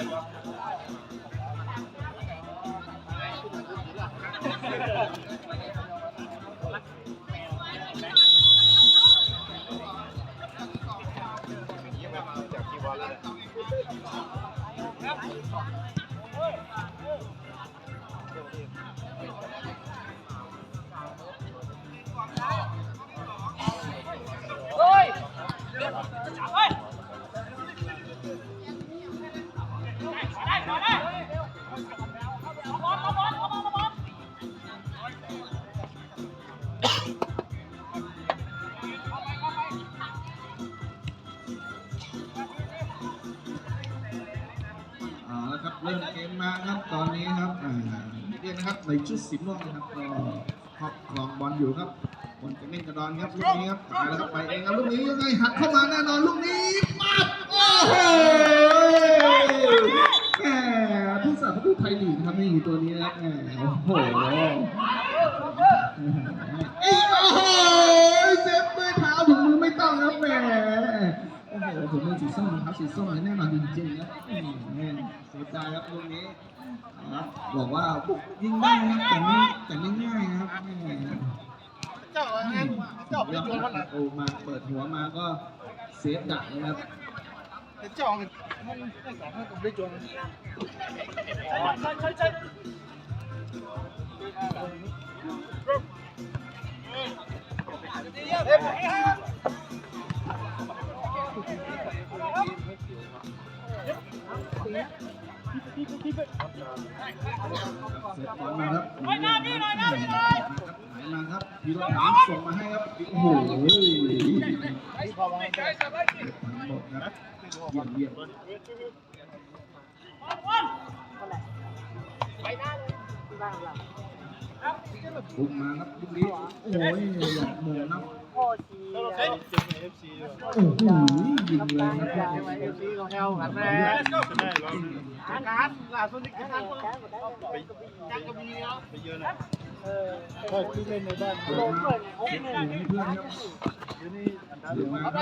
Thank you. ครับเริ่มเกมมาครับตอนนี้ครับอ่าเรียกนะครับในชุดสีม่วงนะครับก็ครอบครองบอลอยู่ครับบอลจะเล่นกระดอนครับลูกนี้ครับตายแล้วครับไปเองครับลูกนี้ยังไงหักเข้ามาแน่นอนลูกนี้ปั๊บโอ้โหแหมผู้สาประตูไทยลีกนะครับนี่ตัวนี้นะครับแหมโอ้โหเอ้ยโอ้โห โอ้โหผมเป็นสีส้มนะครับสีส้มแน่นอนจริงๆครับอืมแน่เสียดายครับลูกนี้ครับบอกว่ายิงได้นะครับแต่ไม่แต่ไม่ง่ายนะครับแม่เจ้าอะไรเจ้าไปยอดโยนมันโอมาเปิดหัวมาก็เซฟดักนะครับเจ้ามันมันไม่สามารถไปโยนเซฟบอลมาครับไหนมาพี่หน่อยนะพี่หน่อยไหนมาครับพีรถถังส่งมาให้ครับ โอ้โหพอวาไปหมดครับเยี่ยมเยี่ยมบุกมาครับลูกนี้ โอ้ยหลอกโมงนเราเจ็บเอฟซีด้วยโอ้โหยิงเลยนะครับเอฟซีของเฮลกันแม่ได้ลองการล่าสุดนี่การไปจังกระบี่เนาะไปเยอะนะ เออเปิดที่เล่นในบ้านเปิดมาเก็บหนึ่งให้เพื่อนครับเดี๋ยวนี้อันดับเดี๋ยวมาครับ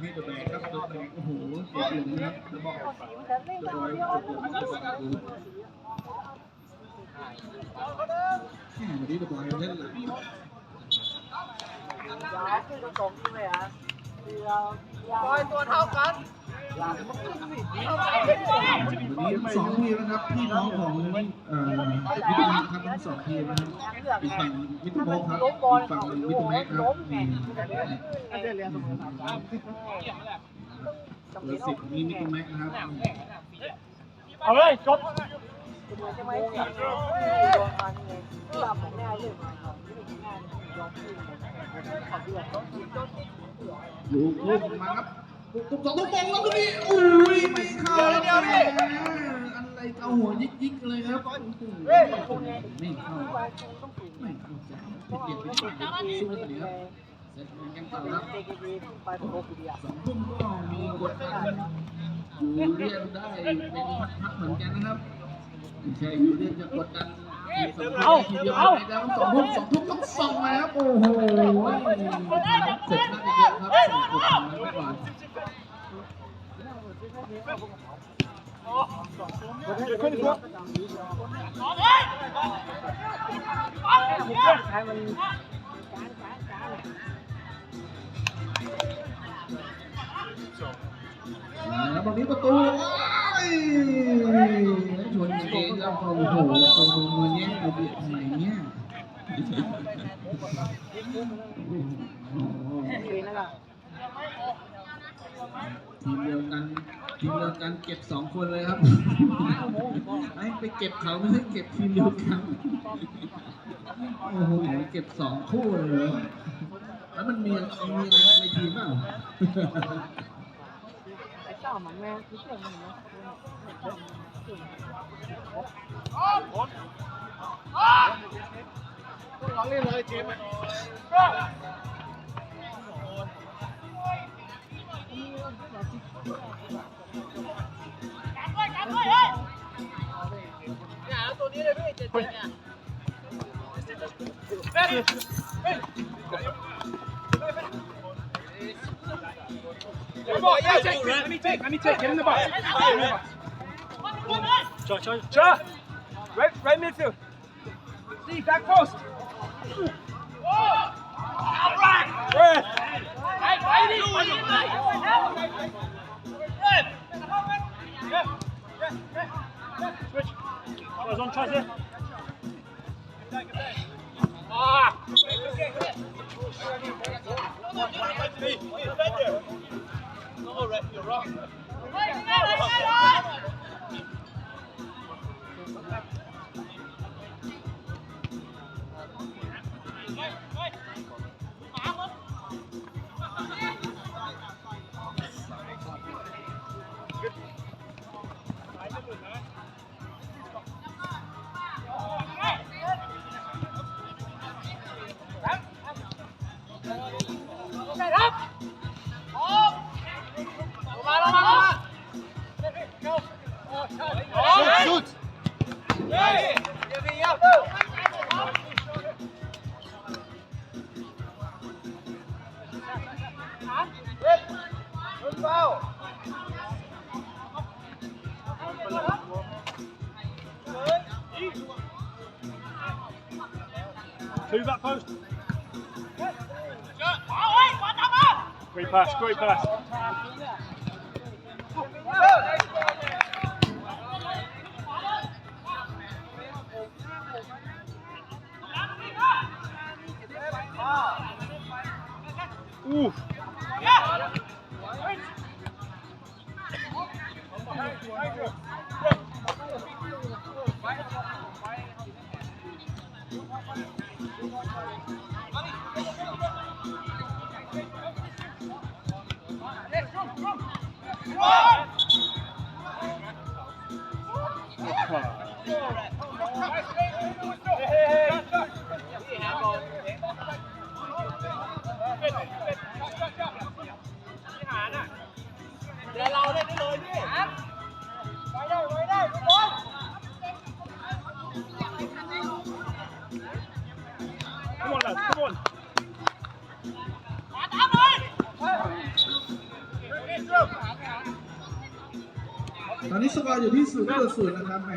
ให้ตัวแบกครับตัวแบกโอ้โหเก็บหนึ่งนะครับแล้วบอกตัวบอยตัวบอยตัวบอยดูแหมวันนี้ตัวบอยเล่นหลัง บอยตัวเท่ากันวันนี้ทั้งสองทีมนะครับพี่น้องของเอ่อมิตรภาพครับทั้งสองทีมนะครับอีกฝั่งมิตรภาพครับอีกฝั่งหนึ่งมิตรแม็กครับนี่ไม่ได้เรียนสมุนไพรเบ อร์สิบมีมิตรแม็กนะครับเลยลูกลูกมาครับลูกสองลูกบอลแล้วก็นี่อุ้ยไม่เข้าแล้วแหมอะไรเอาหัวยิกยิกเลยครับไม่เข้าไม่เข้าใจผิดเปลี่ยนผิดพลาดสู้เลยครับเสร็จกันต่อครับสองทุ่มก็มีกดดันอยู่เรียนได้เป็นพักๆเหมือนกันนะครับ ไม่ใช่อยู่เรียนจะกดดันเอาทีเดียวไปแล้วสองทุ่มสองทุ่มต้องส่งมาครับโอ้โหกดดันเสร็จน่าจะเยอะครับส่งกดดันไว้ก่อนขึ้นครับแล้วตรงนี้ประตูโอ้ยชน เองครับโอ้โหตัวมือแย่งตัวเบียดทำไมเนี่ยทีมเดียวกันทีมเดียวกันเก็บสองคนเลยครับไอ้ไปเก็บเขาไม่ให้เก็บทีมเดียวกันโอ้โหเก็บสองคู่เลยแล้วมันมีมีอะไรในทีมาแม่ที่เปล่า ลองเล่นเลยเจมส์ Let me take, let me take, let me take. Right, right midfield. See, back post. Switch. Guys on, there. Shoot, ah. Two back post. Great pass, great pass. Oof. ข ศูนย์ต่อศูนย์นะครับแหม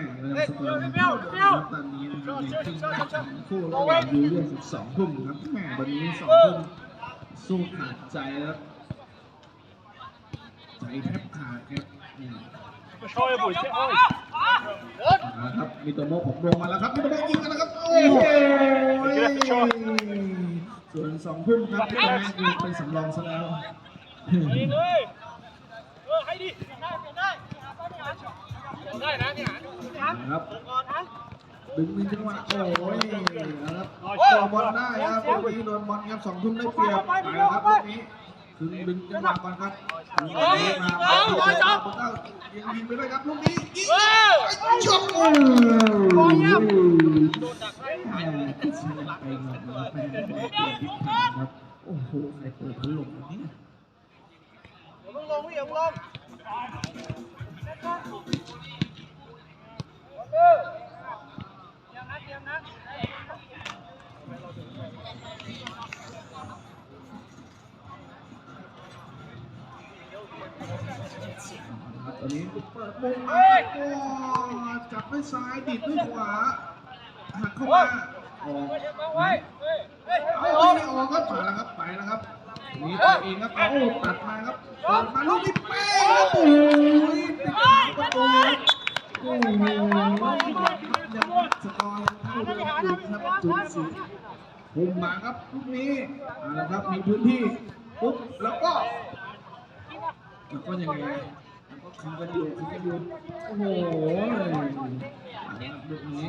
สกอร์เท่าเดิมตอนนี้นะครับในครึ่งแรกของคู่ระหว่างยูเรียน12ทุ่มครับแหมวันนี้2ทุ่มสู้ขาดใจแล้วใจแทบขาดครับอืมช่วยบุ๋ยช่วยนะครับมิโตโมะผมลงมาแล้วครับมิโตโมะยิงกันแล้วครับโอ้โหส่วนสองทุ่มครับพี่แม่ยิงเป็นสำรองซะแล้ว ยิงเลยเออให้ดิ ได้นะพี่หานนะครับดึงในจังหวะโอ้ยนะครับต่อบอลได้ครับลูกนี้โดนบอลครับสองทุ่มได้เปรียบไปแล้วครับลูกนี้ถึงดึงจังหวะก่อนครับดึงมาบอลก็ยังยิงไปด้วยครับลูกนี้ยิงชกโอ้ยโดนดักไปหงอนครับโอ้โหใครเปิดพัดลมเนี่ยมึงลงพี่อย่ามึงลง ตอนนี้เปิดมุมจับด้วยซ้ายดิดด้วยขวาหักเข้ามาออกเอาไม่ออกครับไปแล้วครับไปแล้วครับนี่ตัวเองครับเอาตัดมาครับเปิดมาลูกนี้เป้งครับโอ้ยติด ประตูโอ้โหยังสกอร์เท่าเดิมครับจุดสี่พุ่มมาครับลูกนี้เอาละครับมีพื้นที่ปุ๊บแล้วก็แล้วก็ยังไงแล้วก็คืนกันอยู่คืนกันอยู่โอ้โหลูกนี้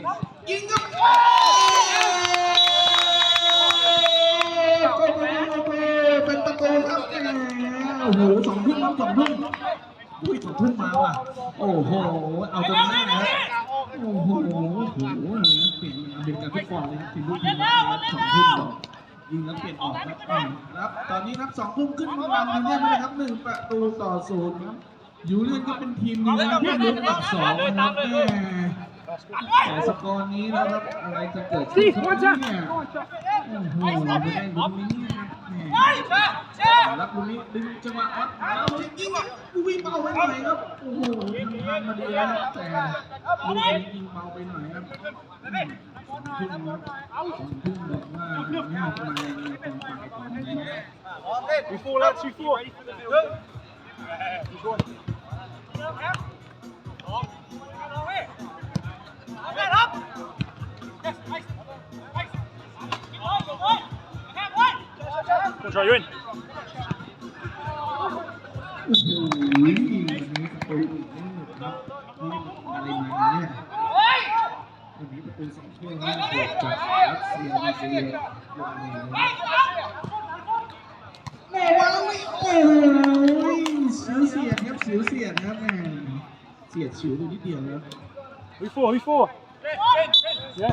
ยิงครับเป็นประตูครับโอ้โหสองทุ่มสองทุ่ม อุ้ยสองทุ่งมาว่ะ โอ้โห เอาจนได้นะโอ้โห โอ้โหเปลี่ยนเป็นการทุกคนเลยครับทีมลูกทีมนะครับสองทุ่มต่อยิงแล้วเปลี่ยนออกครับครับ ตอนนี้ครับสองทุ่มขึ้นนำยูเนียนะครับหนึ่งประตูต่อศูนย์ครับยูเลียนก็เป็นทีมหนึงนะครับที่ลุ้นอันดับสองนะครับแม่ แต่สกอร์นี้นะครับอะไรจะเกิดขึ้นครับเนี่ยโอ้โหไม่ได้ลุ้นนี้นะครับแม่รับลูนี้ดึงจังหวะรับเอายิงอะวิ่งเป้าไว้หน่อยครับโอ้โหทำทางมาดีนะครับแต่ลูกนี้ยิงเบาไปหน่อยครับพึ่งครับพึ่งบอกว่าไม่เอาไปตรงปลายของนะครับ We fall out, we fall. Good. Go try you in. โอ้โหนี่ประตูอีกแล้วครับนี่ อะไรมาเนี่ยวันนี้ประตูสองถ้วยครับเกิดจากรัสเซียมาเซียอย่างนี้แม่วางไม่โอ้ยเสียเสียดครับเสียวเสียดครับแม่เสียดฉิวไปนิดเดียวครับ We fall, we fall. Yeah.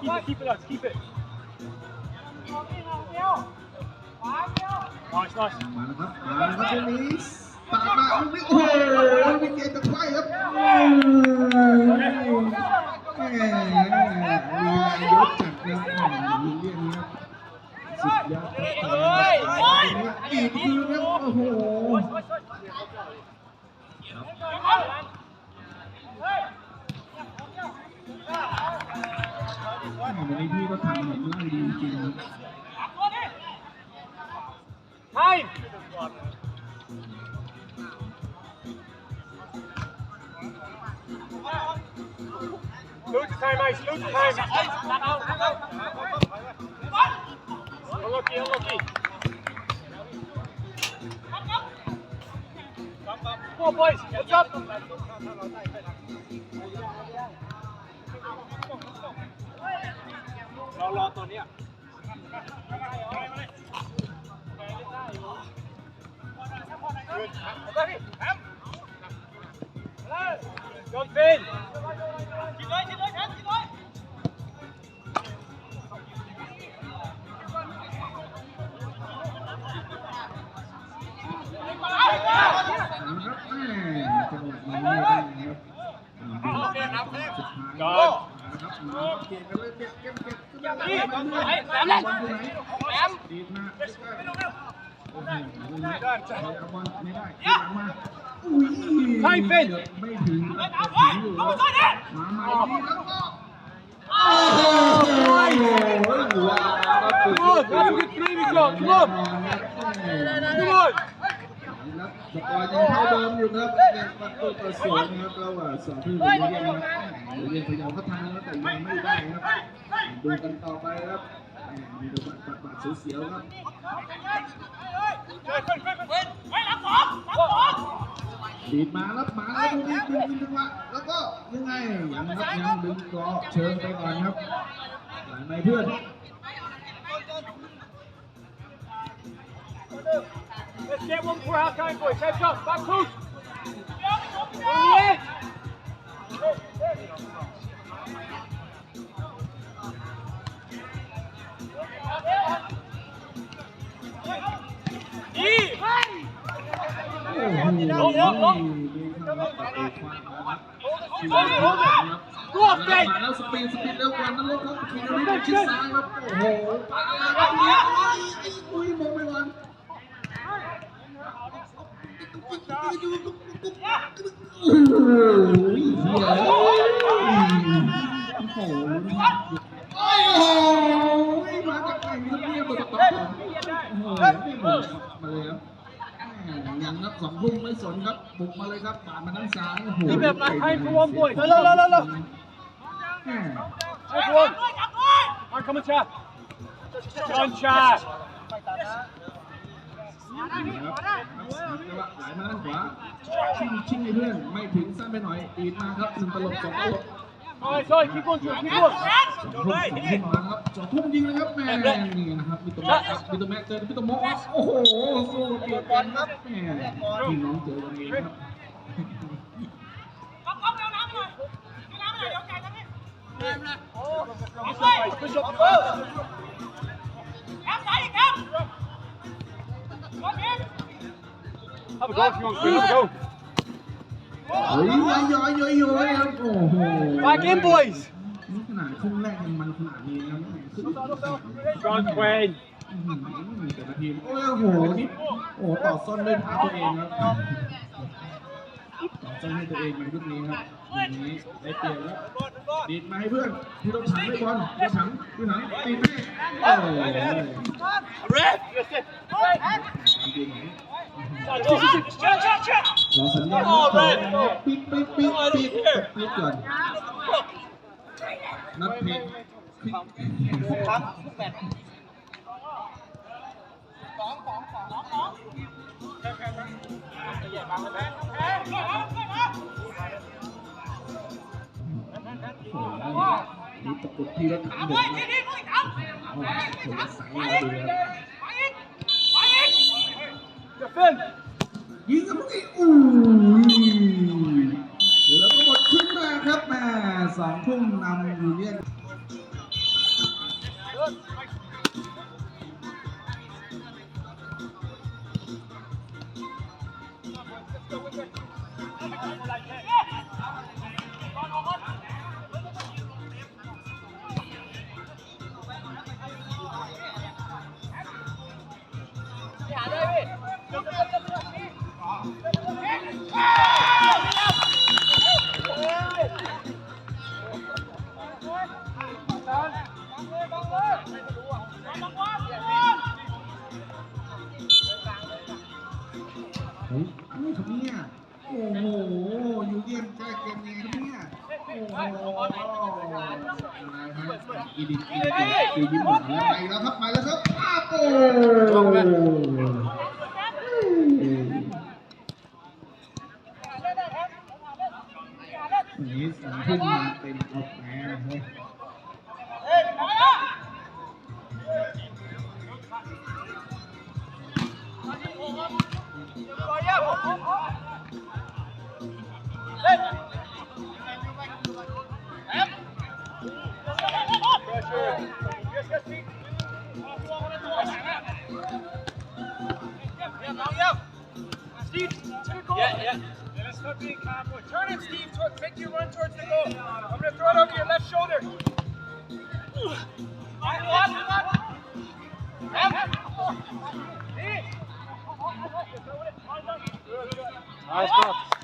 Keep it, keep it, lads, keep it. Nice, nice. มาแล้วครับมาแล้วครับตรงนี้ ปาดมาลูกนี้โอ้โหมีเกมจะไขว้ครับโอ้ยแหมลีลายศจัดครับแหมมีเรื่องนี้ครับสุดยอดครับอีกทีครับโอ้โหวันนี้พี่ก็ทำเหมือนไล่ดีจริงๆครับ Time! Time, ice, lose time. Unlucky, unlucky. Come on, boys, what's up? Good. John Finn! นะครับแม่จังหวะนี้ ไม่ได้นะครับสุดท้ายนะครับมาเก็บกันเลยเก็บเก็บเก็บขึ้นมาเลยบอยู่ไหนบอลอยู่ไหนดีมากโอ้โหเอาบอลไม่ได้ขึ้นมาอุ้ยไม่ถึงไม่ถึงอยู่มาใหม่ดีแล้วก็โอ้โหว้าวครับ Come on, that's a good three we got, come on! Come on! ครับสกอร์ยังเท่าเดิมอยู่ครับเป็นประตูต่อศูนย์นะครับระหว่างสองทีมเรียนนะครับเรียนพยายามเข้าทาแล้วแต่ยังไม่ได้ครับดูกันต่อไปครับ มีดูบัตรบัตรบัตรเสียวๆครับดีดมาแล้วมาแล้วดูนี่ดึงดึงมาแล้วก็ยังไงยังครับยังดึงกรอบเชิญไปก่อนครับหลายไม้เพื่อน Let's get one for half time, boys. Heads up, back post. On the edge. Yeah. โอ้โหมีเข้ารับประตูควันนะครับชิวครับมาแล้วสปีดสปีดแล้ววันนั้นแล้วครับคีรีไปชิดซ้ายครับโอ้โหไปแล้วครับเนี่ยอุ้ยมองไม่วันโอ้โหเฮียโอ้โหโอ้โหมาจากไหนครับเนี่ยเปิดต่อโอ้โหไม่หมดมาเลยครับ ยังนับสองทุ่มไม่สนครับ บุกมาเลยครับปาดมาด้านซ้ายโอ้โห Keep it back high for one boy. No, no, no, no, no. แม่ Take one. On, come on, chat. John chat. นี่ครับจังหวะไหลมาด้านขวาชิงชิงให้เพื่อนไม่ถึงสั้นไปหน่อยตีดมาครับหนึ่งตลบสองตลบ Alright, sorry, keep going, Joe, keep going. สองทุ่มสองทุ่มมาครับสองทุ่มยิงเลยครับแม่นี่นะครับมีตัวแม็กครับมีตัวแม็กเจอมีตัวโมครับโอ้โหสู้เปียกกันครับแม่พี่น้องเจอกันเองครับ Have a go if you want to. Have a go. เฮ้ยย้อยย้อยย้อยย้อยครับโอ้โห Back in, boys. นี่ขนาดครึ่งแรกยังมันขนาดนี้นะครึ่ง John Quain. อื้อหือแต่ละทีมโอ้ยโอ้โหนี่โอ้โหต่อส้นด้วยเท้าตัวเองครับ ต่อส้นให้ตัวเองในยุคนี้ครับอย่างนี้ได้เปลี่ยนแล้วดีดมาให้เพื่อนที่ต้องถังด้วยบอลที่ถังที่ถังตีแม่โอ้โห Red. เราสัญญาณนับถอยนะครับปิ๊กปิ๊กปิ๊กปิ๊กปิ๊กก่อนนัดเพล ตะกุดที่รถถังเดือดนะโอ้โหคนละสายเลยดูครับยิงกับลูกนี้อู้ยแล้วก็หมดขึ้นมาครับแม่สองทุ่มนำอยู่เนี่ยนเอย่ Nice cross.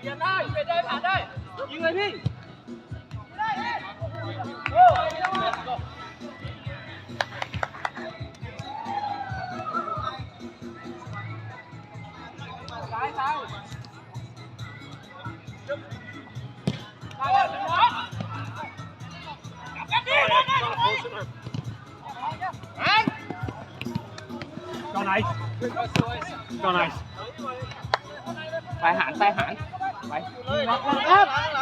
เบียนได้เบียนได้ผ่านได้ ยิงเลยพี่โอ้ซ้ายซ้ายซ้ายแล้วถึงแล้วจับกันดิได้ได้ได้ Go nice. Go nice. ไปหานไปหาน ไป Knock, knock up.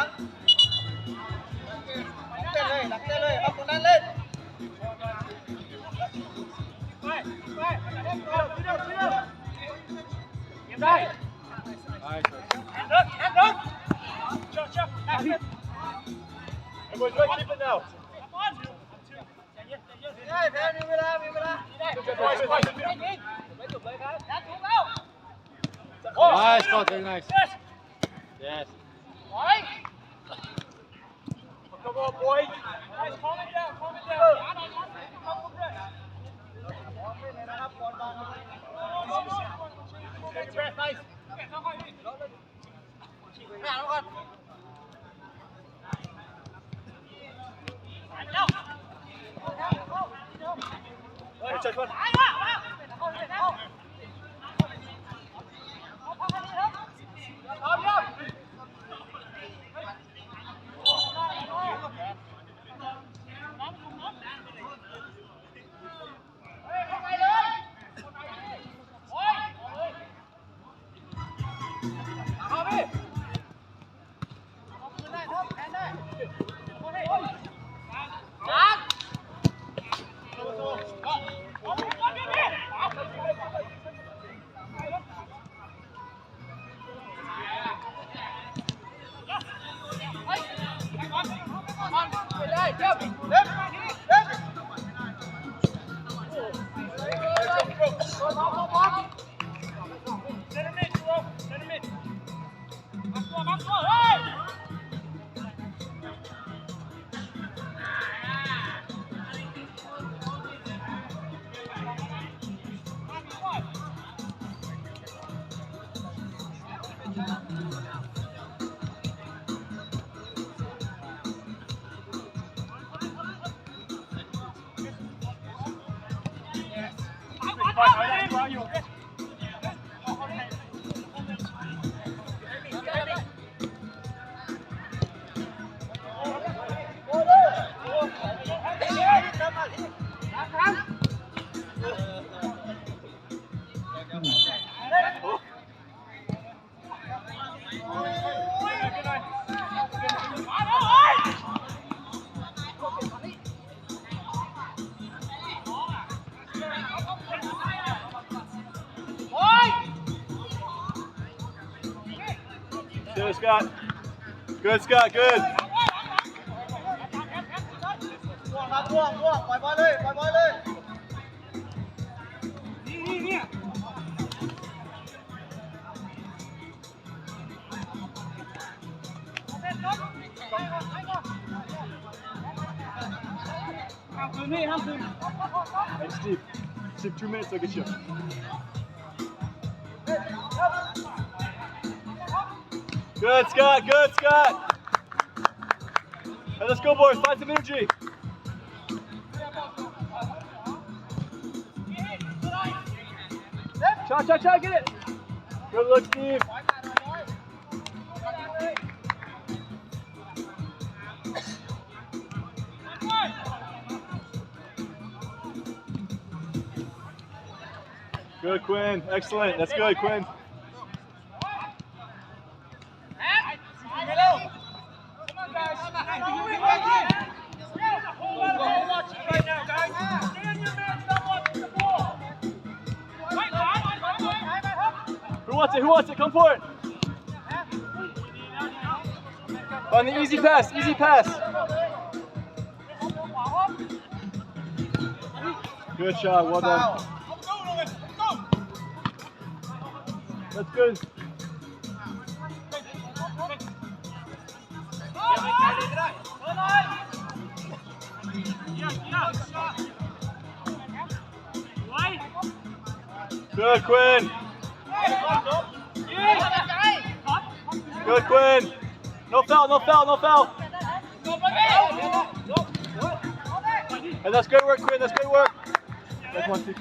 来。吧来吧好 Scott. Good, Scott, good. Hey, Steve. Steve, two minutes, I'll get you. Good, Scott. Good, Scott. Hey, let's go, boys. Find some energy. Shot, shot, shot. Get it. Good look, Steve. Good, Quinn. Excellent. That's good, Quinn. Wants it? Who wants it? Come for it. On the easy pass. Easy pass. Good shot. Well done. That's good. Good, Quinn. Good, Quinn. No foul, no foul, no foul. Hey, that's great work, Quinn. That's great work. That's one, two.